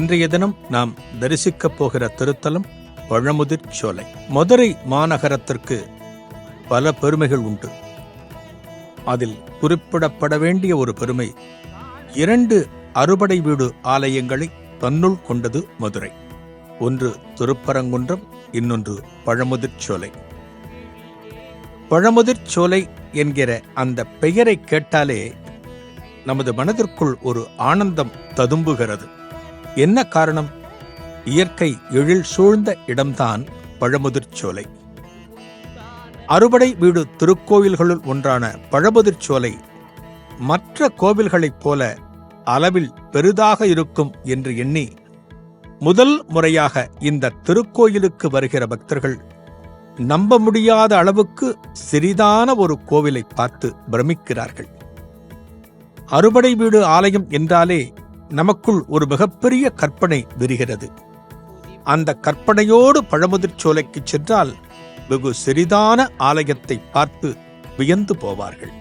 இன்றைய தினம் நாம் தரிசிக்கப் போகிற திருத்தலம் பழமுதிர் சோலை. மதுரை மாநகரத்திற்கு பல பெருமைகள் உண்டு. அதில் குறிப்பிடப்பட வேண்டிய ஒரு பெருமை இரண்டு அறுபடை வீடு ஆலயங்களை தன்னுள் கொண்டது மதுரை. ஒன்று திருப்பரங்குன்றம் இன்னொன்று பழமுதிர் சோலை. பழமுதிர் சோலை என்கிற அந்த பெயரை கேட்டாலே நமது மனதிற்குள் ஒரு ஆனந்தம் ததும்புகிறது. என்ன காரணம்? இயற்கை எழில் சூழ்ந்த இடம்தான் பழமுதிர் சோலை. அறுபடை வீடு திருக்கோவில்களுள் ஒன்றான பழமுதிர் சோலை மற்ற கோவில்களைப் போல அளவில் பெரிதாக இருக்கும் என்று எண்ணி முதல் முறையாக இந்த திருக்கோயிலுக்கு வருகிற பக்தர்கள் நம்ப முடியாத அளவுக்கு சிறிதான ஒரு கோவிலை பார்த்து பிரமிக்கிறார்கள். அறுபடை வீடு ஆலயம் என்றாலே நமக்குள் ஒரு மிகப்பெரிய கற்பனை விரிகிறது. அந்த கற்பனையோடு பழமுதிர் சோலைக்கு சென்றால் வெகு சிறிதான ஆலயத்தை பார்த்து வியந்து போவார்கள்.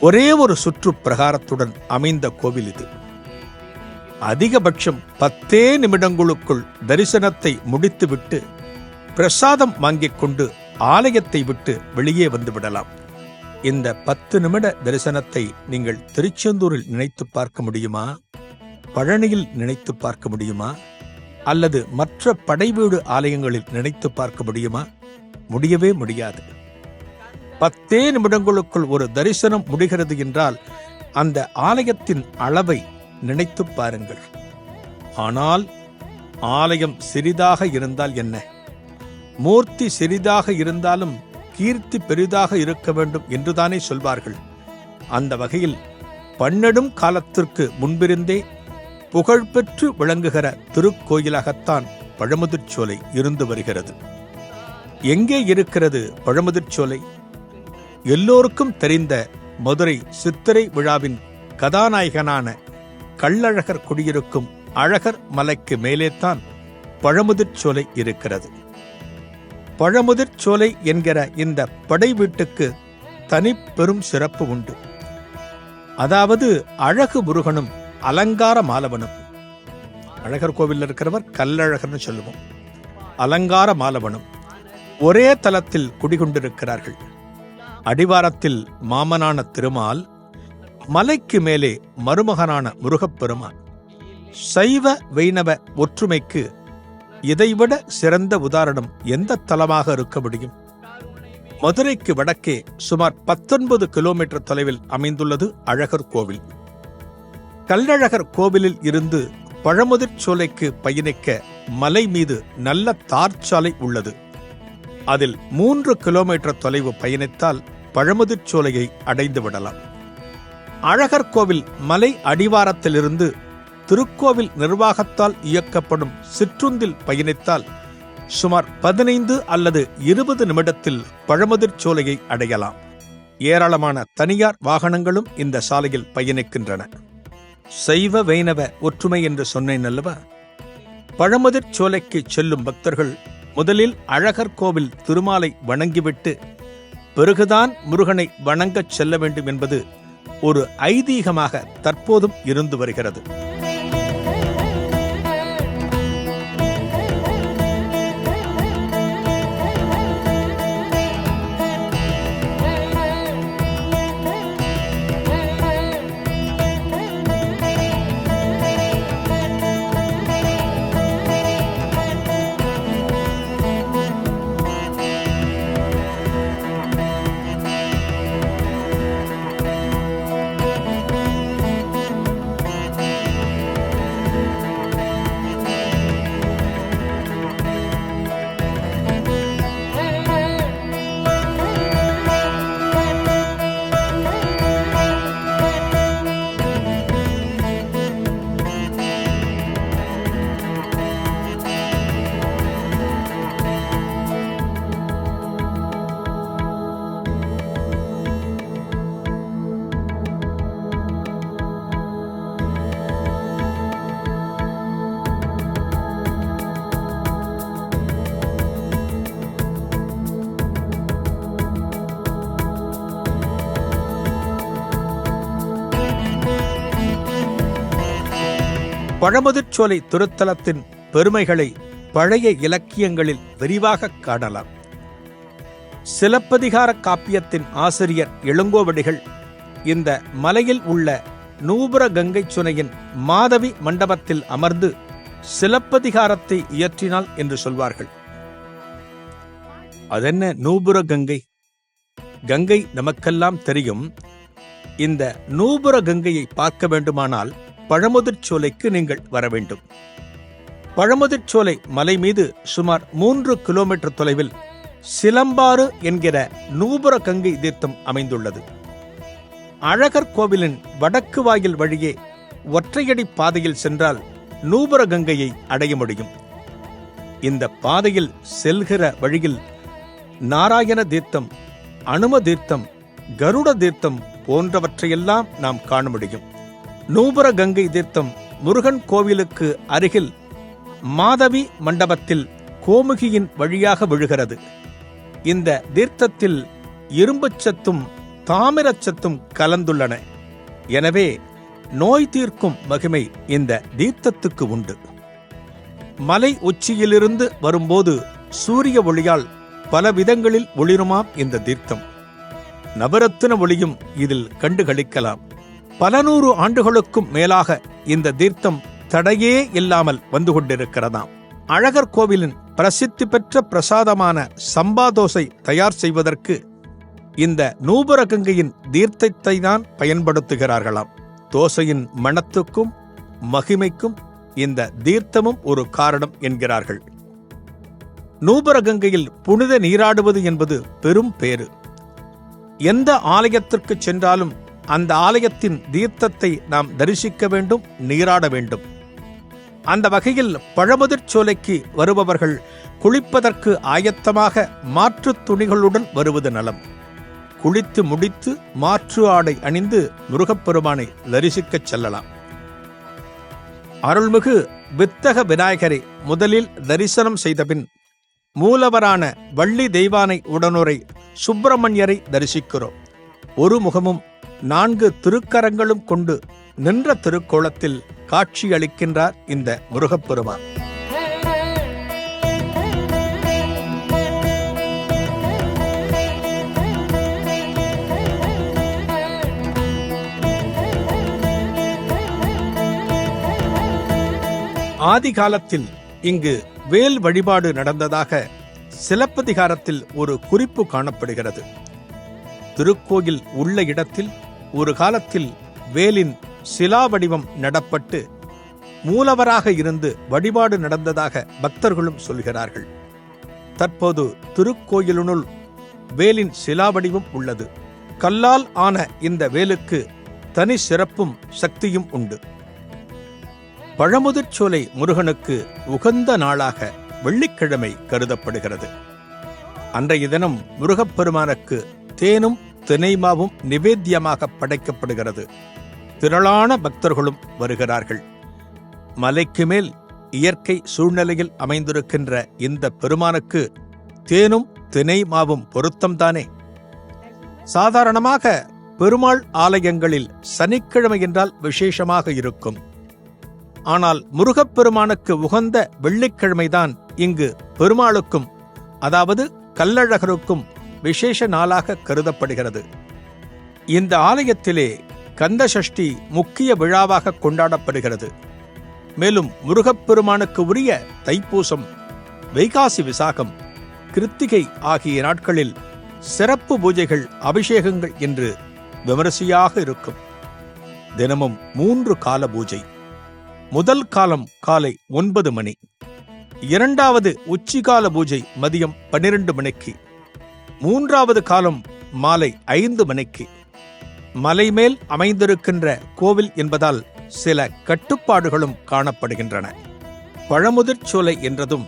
ஒரே ஒரு சுற்று பிரகாரத்துடன் அமைந்த கோவில் இது. அதிகபட்சம் பத்தே நிமிடங்களுக்குள் தரிசனத்தை முடித்துவிட்டு பிரசாதம் வாங்கிக் கொண்டு ஆலயத்தை விட்டு வெளியே வந்து விடலாம். இந்த பத்து நிமிட தரிசனத்தை நீங்கள் திருச்செந்தூரில் நினைத்து பார்க்க முடியுமா? பழனியில் நினைத்து பார்க்க முடியுமா? அல்லது மற்ற படைவீடு ஆலயங்களில் நினைத்து பார்க்க முடியுமா? முடியவே முடியாது. பத்தே நிமிடங்களுக்குள் ஒரு தரிசனம் முடிகிறது என்றால் அந்த ஆலயத்தின் அளவை நினைத்து பாருங்கள். ஆனால் ஆலயம் சிறிதாக இருந்தால் என்ன? மூர்த்தி சிறிதாக இருந்தாலும் கீர்த்தி பெரிதாக இருக்க வேண்டும் என்றுதானே சொல்வார்கள். அந்த வகையில் பன்னெடும் காலத்திற்கு முன்பிருந்தே புகழ்பெற்று விளங்குகிற திருக்கோயிலாகத்தான் பழமுதிர்ச்சோலை இருந்து வருகிறது. எங்கே இருக்கிறது பழமுதிர்ச்சோலை? எல்லோருக்கும் தெரிந்த மதுரை சித்திரை விழாவின் கதாநாயகனான கள்ளழகர் குடியிருக்கும் அழகர் மலைக்கு மேலேத்தான் பழமுதிர்ச்சோலை இருக்கிறது. பழமுதிர் சோலை என்கிற இந்த படை வீட்டுக்கு தனி பெரும் சிறப்பு உண்டு. அதாவது அழகு முருகனும் அலங்கார மாலவனும். அழகர் கோவிலில் இருக்கிறவர் கல்லழகர்னு சொல்லுவோம். அலங்கார மாலவனும். ஒரே தலத்தில் குடிகொண்டிருக்கிறார்கள். அடிவாரத்தில் மாமனான திருமால் மலைக்கு மேலே மருமகனான முருகப்பெருமான் சைவ வைணவ ஒற்றுமைக்கு இதைவிட சிறந்த உதாரணம் எந்த தலமாக இருக்க முடியும்? மதுரைக்கு வடக்கே சுமார் பத்தொன்பது கிலோமீட்டர் தொலைவில் அமைந்துள்ளது அழகர் கோவில். கல்லழகர் கோவிலில் இருந்து பழமுதிர் சோலைக்கு பயணிக்க மலை மீது நல்ல தார் சாலை உள்ளது. அதில் மூன்று கிலோமீட்டர் தொலைவு பயணித்தால் பழமுதிர் சோலையை அடைந்து விடலாம் அழகர் கோவில் மலை அடிவாரத்திலிருந்து திருக்கோவில் நிர்வாகத்தால் இயக்கப்படும் சிற்றுந்தில் பயணித்தால் சுமார் பதினைந்து அல்லது இருபது நிமிடத்தில் பழமுதிர் சோலையை அடையலாம். ஏராளமான தனியார் வாகனங்களும் இந்த சாலையில் பயணிக்கின்றன. சைவ வைணவ ஒற்றுமை என்று சொன்னேன் அல்லவா? பழமுதிர் சோலைக்கு செல்லும் பக்தர்கள் முதலில் அழகர் கோவில் திருமாலை வணங்கிவிட்டு பிறகுதான் முருகனை வணங்கச் செல்ல வேண்டும் என்பது ஒரு ஐதீகமாக தற்போதும் இருந்து வருகிறது. பழமுதிர்ச்சோலை திருத்தலத்தின் பெருமைகளை பழைய இலக்கியங்களில் விரிவாக காணலாம். சிலப்பதிகார காப்பியத்தின் ஆசிரியர் இளங்கோவடிகள் இந்த மலையில் உள்ள நூபுர கங்கை சுனையின் மாதவி மண்டபத்தில் அமர்ந்து சிலப்பதிகாரத்தை இயற்றினாள் என்று சொல்வார்கள். அதென்ன நூபுர கங்கை? கங்கை நமக்கெல்லாம் தெரியும். இந்த நூபுர கங்கையை பார்க்க வேண்டுமானால் பழமுதிர்ச்சோலைக்கு நீங்கள் வர வேண்டும். பழமுதிர்ச்சோலை மலை மீது சுமார் மூன்று கிலோமீட்டர் தொலைவில் சிலம்பாறு என்கிற நூபுர கங்கை தீர்த்தம் அமைந்துள்ளது. அழகர் கோவிலின் வடக்கு வாயில் வழியே ஒற்றையடி பாதையில் சென்றால் நூபுர கங்கையை அடைய முடியும். இந்த பாதையில் செல்கிற வழியில் நாராயண தீர்த்தம் அனும தீர்த்தம் கருட தீர்த்தம் போன்றவற்றையெல்லாம் நாம் காண முடியும். நூபுரகங்கை தீர்த்தம் முருகன் கோவிலுக்கு அருகில் மாதவி மண்டபத்தில் கோமுகியின் வழியாக விழுகிறது. இந்த தீர்த்தத்தில் இரும்புச் சத்தும் தாமிரச் சத்தும் கலந்துள்ளன. எனவே நோய் தீர்க்கும் மகிமை இந்த தீர்த்தத்துக்கு உண்டு. மலை உச்சியிலிருந்து வரும்போது சூரிய ஒளியால் பல விதங்களில் ஒளிருமாம் இந்த தீர்த்தம். நவரத்தின ஒளியும் இதில் கண்டுகளிக்கலாம். பல நூறு ஆண்டுகளுக்கும் மேலாக இந்த தீர்த்தம் தடையே இல்லாமல் வந்து கொண்டிருக்கிறதாம். அழகர் கோவிலின் பிரசித்தி பெற்ற பிரசாதமான சம்பா தோசை தயார் செய்வதற்கு இந்த நூபுர கங்கையின் தீர்த்தத்தை தான் பயன்படுத்துகிறார்களாம். தோசையின் மணத்துக்கும் மகிமைக்கும் இந்த தீர்த்தமும் ஒரு காரணம் என்கிறார்கள். நூபரகங்கையில் புனித நீராடுவது என்பது பெரும் பேறு. எந்த ஆலயத்திற்கு சென்றாலும் அந்த ஆலயத்தின் தீர்த்தத்தை நாம் தரிசிக்க வேண்டும் நீராட வேண்டும். அந்த வகையில் பழமுதிர் சோலைக்கு வருபவர்கள் குளிப்பதற்கு ஆயத்தமாக மாற்றுத் துணிகளுடன் வருவது நலம். குளித்து முடித்து மாற்று ஆடை அணிந்து முருகப்பெருமானை தரிசிக்கச் செல்லலாம். அருள்மிகு வித்தக விநாயகரை முதலில் தரிசனம் செய்தபின் மூலவரான வள்ளி தெய்வானை உடனுரை சுப்பிரமணியரை தரிசிக்கிறோம். ஒரு முகமும் நான்கு திருக்கரங்களும் கொண்டு நின்ற திருக்கோலத்தில் காட்சியளிக்கின்றார் இந்த முருகப்பெருமான். ஆதி காலத்தில் இங்கு வேல் வழிபாடு நடந்ததாக சிலப்பதிகாரத்தில் ஒரு குறிப்பு காணப்படுகிறது. திருக்கோயில் உள்ள இடத்தில் ஒரு காலத்தில் வேலின் சிலா வடிவம் நடப்பட்டு மூலவராக இருந்து வழிபாடு நடந்ததாக பக்தர்களும் சொல்கிறார்கள். தற்போது திருக்கோயிலுனுள் வேலின் சிலா வடிவம் உள்ளது. கல்லால் ஆன இந்த வேலுக்கு தனி சிறப்பும் சக்தியும் உண்டு. பழமுதிர்ச்சோலை முருகனுக்கு உகந்த நாளாக வெள்ளிக்கிழமை கருதப்படுகிறது. அன்றைய தினம் முருகப்பெருமானுக்கு தேனும் தினைமாவும் நிவேத்தியமாக படைக்கப்படுகிறது. திரளான பக்தர்களும் வருகிறார்கள். மலைக்கு மேல் இயற்கை சூழ்நிலையில் அமைந்திருக்கின்ற இந்த பெருமானுக்கு தேனும் தினை மாவும் பொருத்தம்தானே? சாதாரணமாக பெருமாள் ஆலயங்களில் சனிக்கிழமை என்றால் விசேஷமாக இருக்கும். ஆனால் முருகப்பெருமானுக்கு உகந்த வெள்ளிக்கிழமைதான் இங்கு பெருமாளுக்கும் அதாவது கல்லழகருக்கும் விசேஷ நாளாக கருதப்படுகிறது. இந்த ஆலயத்திலே கந்தசஷ்டி முக்கிய விழாவாக கொண்டாடப்படுகிறது. மேலும் முருகப்பெருமானுக்கு உரிய தைப்பூசம் வைகாசி விசாகம் கிருத்திகை ஆகிய நாட்களில் சிறப்பு பூஜைகள் அபிஷேகங்கள் என்று விமரிசையாக இருக்கும். தினமும் மூன்று கால பூஜை. முதல் காலம் காலை ஒன்பது மணி. இரண்டாவது உச்சிகால பூஜை மதியம் பன்னிரண்டு மணிக்கு. மூன்றாவது காலம் மாலை ஐந்து மணிக்கு. மலைமேல் அமைந்திருக்கின்ற கோவில் என்பதால் சில கட்டுப்பாடுகளும் காணப்படுகின்றன. பழமுதிர் சோலை என்றதும்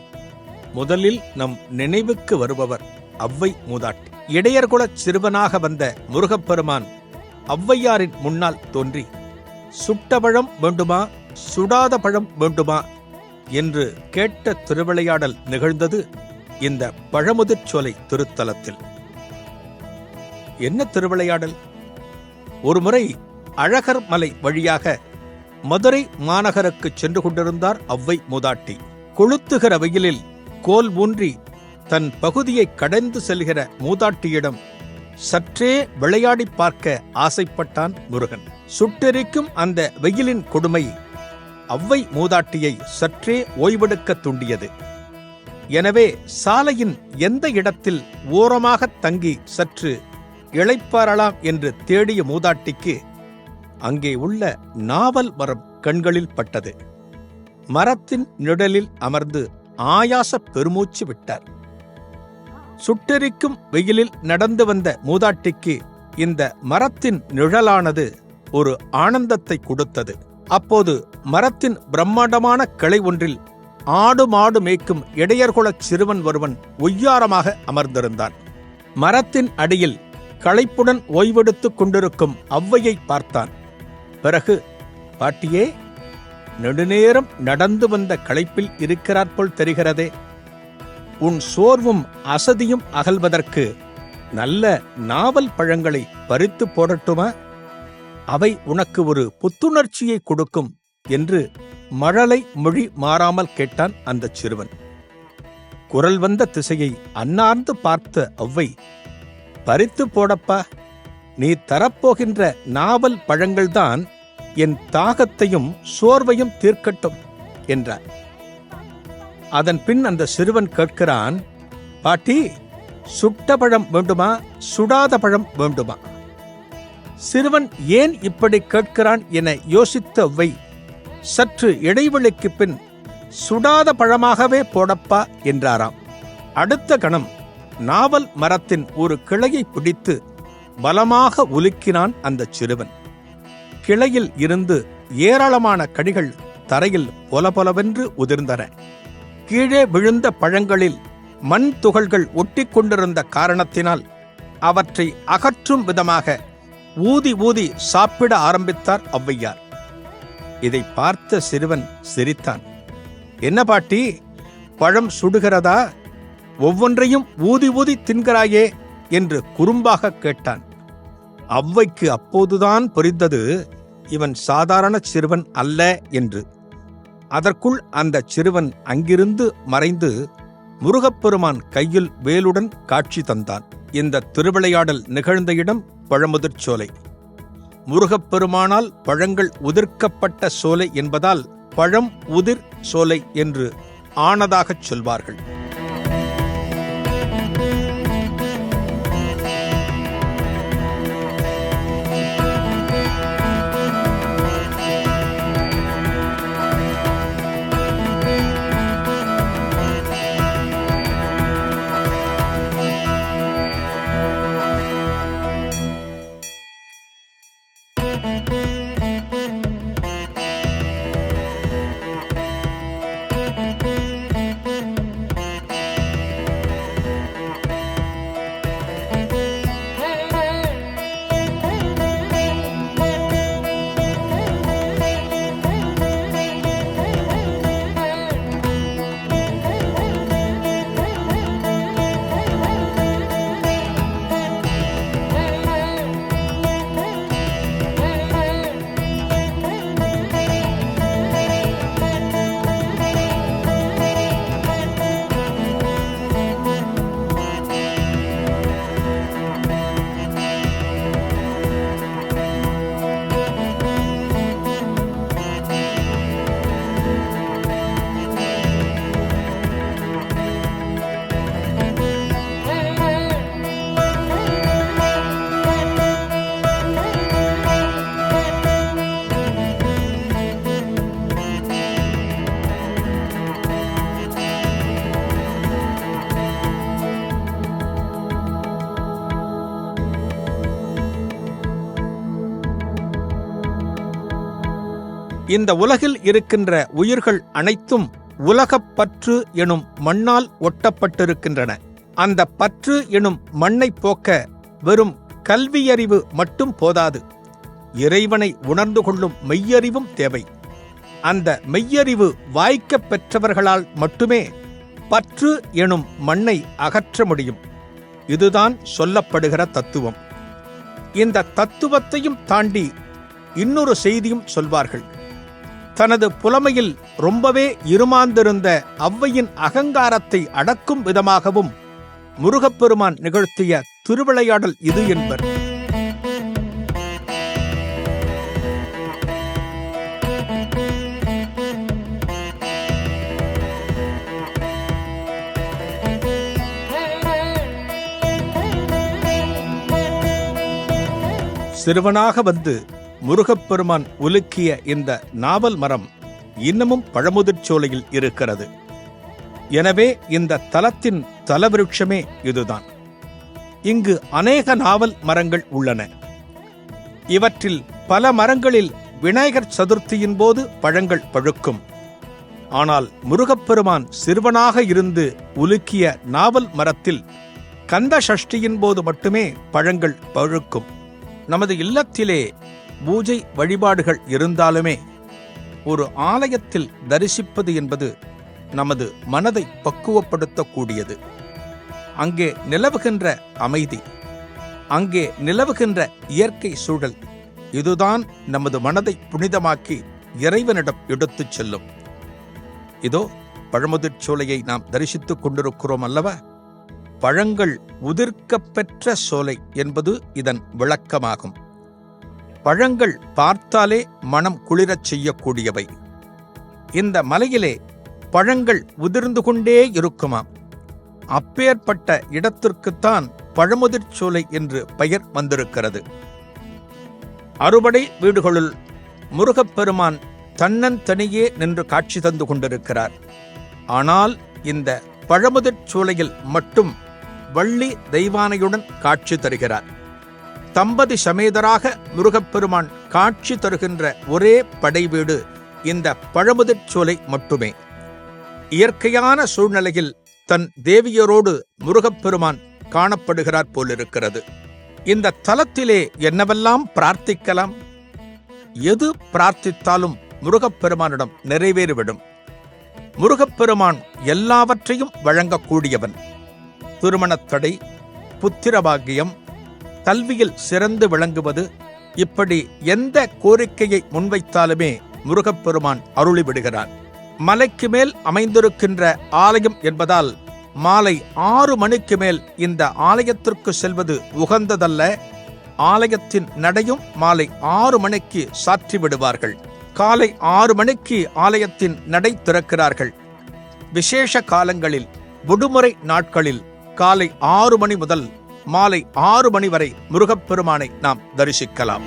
முதலில் நம் நினைவுக்கு வருபவர் அவ்வை மூதாட்டி. இடையர்குலச் சிறுவனாக வந்த முருகப்பெருமான் ஔவையாரின் முன்னால் தோன்றி சுட்ட பழம் வேண்டுமா? சுடாத பழம் வேண்டுமா? என்று கேட்ட திருவிளையாடல் நிகழ்ந்தது இந்த பழமுதிர் சோலை திருத்தலத்தில். என்ன திருவிளையாடல்? ஒருமுறை அழகர் மலை வழியாக மதுரை மாநகருக்கு சென்று கொண்டிருந்தார் அவ்வை மூதாட்டி. கொளுத்துகிற வெயிலில் கோல் ஊன்றி தன் பகுதியை கடந்து செல்கிற மூதாட்டியிடம் சற்றே விளையாடி பார்க்க ஆசைப்பட்டான் முருகன். சுட்டெரிக்கும் அந்த வெயிலின் கொடுமை அவ்வை மூதாட்டியை சற்றே ஓய்வெடுக்க தூண்டியது. எனவே சாலையின் எந்த இடத்தில் ஓரமாக தங்கி சற்று இழைப்பாரலாம் என்று தேடிய மூதாட்டிக்கு அங்கே உள்ள நாவல் மரம் கண்களில் பட்டது. மரத்தின் நிழலில் அமர்ந்து ஆயாச பெருமூச்சு விட்டார். சுட்டெரிக்கும் வெயிலில் நடந்து வந்த மூதாட்டிக்கு இந்த மரத்தின் நிழலானது ஒரு ஆனந்தத்தை கொடுத்தது. அப்போது மரத்தின் பிரம்மாண்டமான கிளை ஒன்றில் ஆடு மாடு மேய்க்கும் இடையர்குலச் சிறுவன் ஒருவன் ஒய்யாரமாக அமர்ந்திருந்தான். மரத்தின் அடியில் களைப்புடன் ஓய்வெடுத்துக் கொண்டிருக்கும் அவ்வையை பார்த்தான். பிறகு பாட்டியே நெடுநேரம் நடந்து வந்த களைப்பில் இருக்கிறாற்போல் தெரிகிறதே. உன் சோர்வும் அசதியும் அகல்வதற்கு நல்ல நாவல் பழங்களை பறித்து போடட்டுமா? அவை உனக்கு ஒரு புத்துணர்ச்சியை கொடுக்கும் என்று மழலை மொழி மாறாமல் கேட்டான் அந்த சிறுவன். குரல் வந்த திசையை அன்னார்ந்து பார்த்த அவ்வை பறித்து போடப்பா நீ தரப்போகின்ற நாவல் பழங்கள்தான் என் தாகத்தையும் சோர்வையும் தீர்க்கட்டும் என்றார் அதன் பின் அந்த சிறுவன் கேட்கிறான் பாட்டி சுட்ட பழம் வேண்டுமா சுடாத பழம் வேண்டுமா? சிறுவன் ஏன் இப்படி கேட்கிறான் என யோசித்த அவ்வை சற்று இடைவெளிக்கு பின் சுடாத பழமாகவே போடப்பா என்றாராம். அடுத்த கணம் நாவல் மரத்தின் ஒரு கிளையை பிடித்து பலமாக உலுக்கினான் அந்த சிறுவன். கிளையில் இருந்து ஏராளமான கடிகள் தரையில் பொலபொலவென்று உதிர்ந்தன. கீழே விழுந்த பழங்களில் மண் துகள்கள் ஒட்டிக் கொண்டிருந்த காரணத்தினால் அவற்றை அகற்றும் விதமாக ஊதி ஊதி சாப்பிட ஆரம்பித்தார் ஔவையார். இதை பார்த்த சிறுவன் சிரித்தான். என்ன பாட்டி பழம் சுடுகிறதா? ஒவ்வொன்றையும் ஊதி ஊதி தின்கிறாயே? என்று குறும்பாக கேட்டான். அவ்வைக்கு அப்போதுதான் புரிந்தது இவன் சாதாரண சிறுவன் அல்ல என்று. அதற்குள் அந்த சிறுவன் அங்கிருந்து மறைந்து முருகப்பெருமான் கையில் வேலுடன் காட்சி தந்தான். இந்த திருவிளையாடல் நிகழ்ந்த இடம் பழமுதிர் சோலை முருகப்பெருமானால் பழங்கள் உதிர்க்கப்பட்ட சோலை என்பதால் பழம் உதிர் சோலை என்று ஆனதாகச் சொல்வார்கள். இந்த உலகில் இருக்கின்ற உயிர்கள் அனைத்தும் உலகப் பற்று எனும் மண்ணால் ஒட்டப்பட்டிருக்கின்றன. அந்த பற்று எனும் மண்ணை போக்க வெறும் கல்வியறிவு மட்டும் போதாது. இறைவனை உணர்ந்து கொள்ளும் மெய்யறிவும் தேவை. அந்த மெய்யறிவு வாய்க்கப் பெற்றவர்களால் மட்டுமே பற்று எனும் மண்ணை அகற்ற முடியும். இதுதான் சொல்லப்படுகிற தத்துவம். இந்த தத்துவத்தையும் தாண்டி இன்னொரு செய்தியும் சொல்வார்கள். தனது புலமையில் ரொம்பவே இருமாந்திருந்த அவ்வையின் அகங்காரத்தை அடக்கும் விதமாகவும் முருகப்பெருமான் நிகழ்த்திய திருவிளையாடல் இது என்பர். சிறுவனாக வந்து முருகப்பெருமான் உலுக்கிய இந்த நாவல் மரம் இன்னமும் பழமுதிர்ச்சோலையில் இருக்கிறது. எனவே இந்த தலத்தின் தலவிருட்சமே இதுதான். இங்கு அநேக நாவல் மரங்கள் உள்ளன. இவற்றில் பல மரங்களில் விநாயகர் சதுர்த்தியின் போது பழங்கள் பழுக்கும். ஆனால் முருகப்பெருமான் சிறுவனாக இருந்து உலுக்கிய நாவல் மரத்தில் கந்த சஷ்டியின் போது மட்டுமே பழங்கள் பழுக்கும். நமது இல்லத்திலே பூஜை வழிபாடுகள் இருந்தாலுமே ஒரு ஆலயத்தில் தரிசிப்பது என்பது நமது மனதை பக்குவப்படுத்தக்கூடியது. அங்கே நிலவுகின்ற அமைதி அங்கே நிலவுகின்ற இயற்கை சூழல் இதுதான் நமது மனதை புனிதமாக்கி இறைவனிடம் எடுத்துச் செல்லும். இதோ பழமுதிர்ச் சோலையை நாம் தரிசித்துக் கொண்டிருக்கிறோம் அல்லவா? பழங்கள் உதிர்க்கப்பெற்ற சோலை என்பது இதன் விளக்கமாகும். பழங்கள் பார்த்தாலே மனம் குளிரச் செய்யக்கூடியவை. இந்த மலையிலே பழங்கள் உதிர்ந்து கொண்டே இருக்குமாம். அப்பேற்பட்ட இடத்திற்குத்தான் பழமுதிர்ச்சோலை என்று பெயர் வந்திருக்கிறது. அறுபடை வீடுகளுள் முருகப்பெருமான் தன்னந்தனியே நின்று காட்சி தந்து கொண்டிருக்கிறார். ஆனால் இந்த பழமுதிர்ச்சோலையில் மட்டும் வள்ளி தெய்வானையுடன் காட்சி தருகிறார். தம்பதி சமேதராக முருகப்பெருமான் காட்சி தருகின்ற ஒரே படை வீடு இந்த பழமுதிர் சோலை மட்டுமே. இயற்கையான சூழ்நிலையில் தன் தேவியரோடு முருகப்பெருமான் காணப்படுகிறார் போலிருக்கிறது. இந்த தலத்திலே என்னவெல்லாம் பிரார்த்திக்கலாம்? எது பிரார்த்தித்தாலும் முருகப்பெருமானிடம் நிறைவேறிவிடும். முருகப்பெருமான் எல்லாவற்றையும் வழங்கக்கூடியவன். திருமணத்தடை புத்திரபாகியம் கல்வியில் சிறந்து விளங்குவது இப்படி எந்த கோரிக்கையை முன்வைத்தாலுமே முருகப்பெருமான் அருளிவிடுகிறான் மலைக்கு மேல் அமைந்திருக்கின்ற ஆலயம் என்பதால் மாலை ஆறு மணிக்கு மேல் இந்த ஆலயத்திற்கு செல்வது உகந்ததல்ல. ஆலயத்தின் நடையும் மாலை ஆறு மணிக்கு சாற்றி விடுவார்கள் காலை ஆறு மணிக்கு ஆலயத்தின் நடை திறக்கிறார்கள். விசேஷ காலங்களில் விடுமுறை நாட்களில் காலை ஆறு மணி முதல் மாலை ஆறு மணி வரை முருகப்பெருமானை நாம் தரிசிக்கலாம்.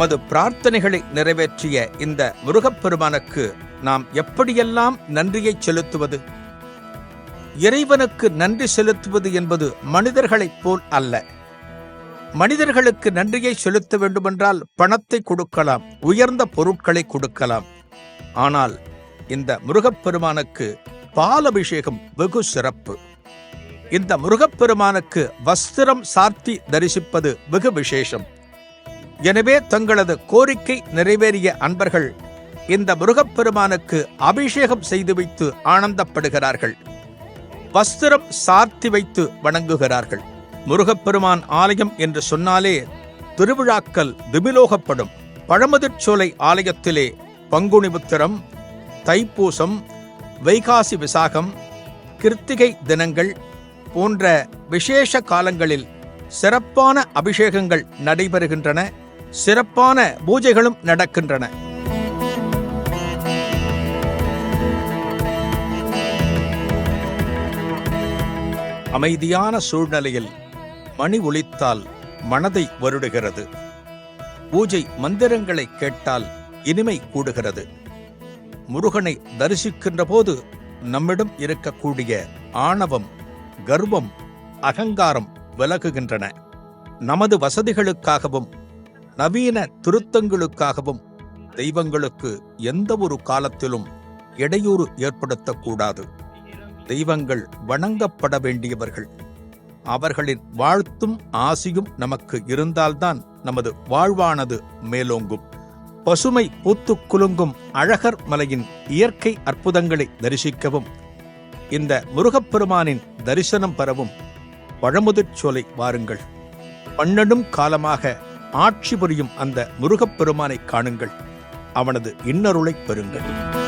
நமது பிரார்த்தனைகளை நிறைவேற்றிய இந்த முருகப்பெருமானுக்கு நாம் எப்படியெல்லாம் நன்றியை செலுத்துவது? இறைவனுக்கு நன்றி செலுத்துவது என்பது மனிதர்களைப் போல் அல்ல. மனிதர்களுக்கு நன்றியை செலுத்த வேண்டுமென்றால் பணத்தை கொடுக்கலாம் உயர்ந்த பொருட்களை கொடுக்கலாம். ஆனால் இந்த முருகப்பெருமானுக்கு பாலபிஷேகம் வெகு சிறப்பு. இந்த முருகப்பெருமானுக்கு வஸ்திரம் சார்த்தி தரிசிப்பது வெகு விசேஷம். எனவே தங்களது கோரிக்கை நிறைவேறிய அன்பர்கள் இந்த முருகப்பெருமானுக்கு அபிஷேகம் செய்து வைத்து ஆனந்தப்படுகிறார்கள். வஸ்திரம் சார்த்தி வைத்து வணங்குகிறார்கள். முருகப்பெருமான் ஆலயம் என்று சொன்னாலே திருவிழாக்கள் திபிலோகப்படும் பழமுதிர்ச்சோலை ஆலயத்திலே பங்குனி புத்திரம் தைப்பூசம் வைகாசி விசாகம் கிருத்திகை தினங்கள் போன்ற விசேஷ காலங்களில் சிறப்பான அபிஷேகங்கள் நடைபெறுகின்றன. சிறப்பான பூஜைகளும் நடக்கின்றன. அமைதியான சூழ்நிலையில் மணி ஒலித்தால் மனதை வருடுகிறது. பூஜை மந்திரங்களை கேட்டால் இனிமை கூடுகிறது. முருகனை தரிசிக்கின்ற போது நம்மிடம் இருக்கக்கூடிய ஆணவம் கர்வம் அகங்காரம் விலகுகின்றன. நமது வசதிகளுக்காகவும் நவீன திருத்தங்களுக்காகவும் தெய்வங்களுக்கு எந்த ஒரு காலத்திலும் இடையூறு ஏற்படுத்தக்கூடாது. தெய்வங்கள் வணங்கப்பட வேண்டியவர்கள். அவர்களின் வாழ்த்தும் ஆசியும் நமக்கு இருந்தால்தான் நமது வாழ்வானது மேலோங்கும். பசுமை பூத்து குலுங்கும் அழகர் மலையின் இயற்கை அற்புதங்களை தரிசிக்கவும் இந்த முருகப்பெருமானின் தரிசனம் பெறவும் பழமுதிர்ச் சோலை வாருங்கள். பன்னெடும் காலமாக ஆட்சி புரியும் அந்த முருகப்பெருமானை காணுங்கள். அவனது இன்னருளைப் பெறுங்கள்.